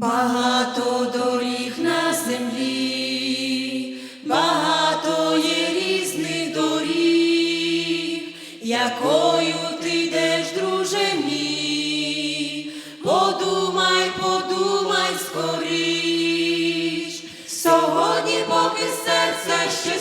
Багато доріг на землі, багато є різних доріг, якою ти йдеш, друже мій, подумай, подумай скоріш. Сьогодні, поки серце ще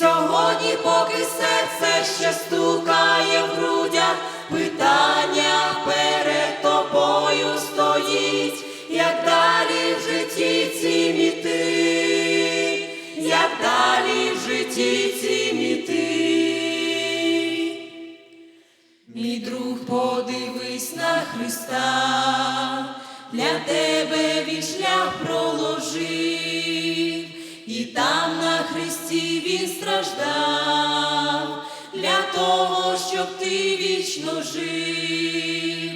Сьогодні, поки серце ще стукає в грудях, питання перед тобою стоїть, як далі в житті цім іти, як далі в житті цім іти. Мій друг, подивись на Христа, для тебе він шлях і там на Христі він страждав, для того, щоб ти вічно жив.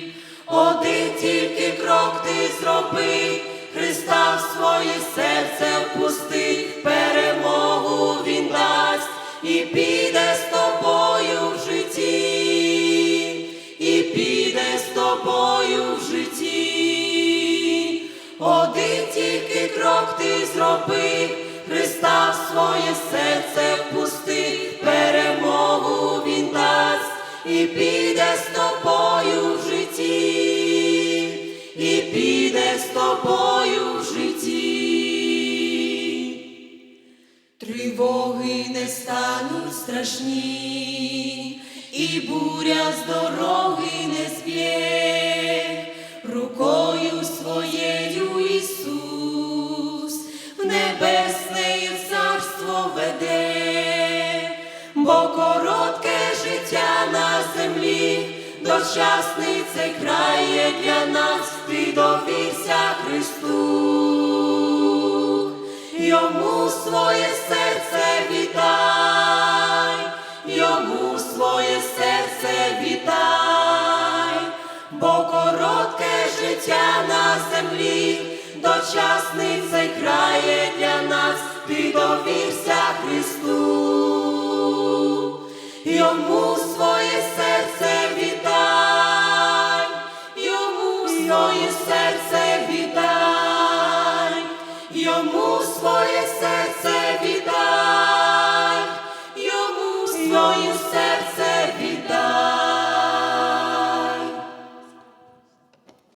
Один тільки крок ти зробив, Христа в своє серце впусти, перемогу він дасть і піде з тобою в житті, і піде з тобою в житті. Один тільки крок ти зробив, Христа в своє серце впусти, перемогу він дасть і піде з тобою в житті, і піде з тобою в житті. Тривоги не стануть страшні, і буря з дороги не коротке життя на землі, дочасний цей край є для нас, ти довірся Христу. Йому своє серце віддай, йому своє серце віддай, бо коротке життя на землі, дочасний цей край є для нас, ти довірся. йому своє серце віддай, йому своє серце віддай, йому своє серце віддай, йому своє.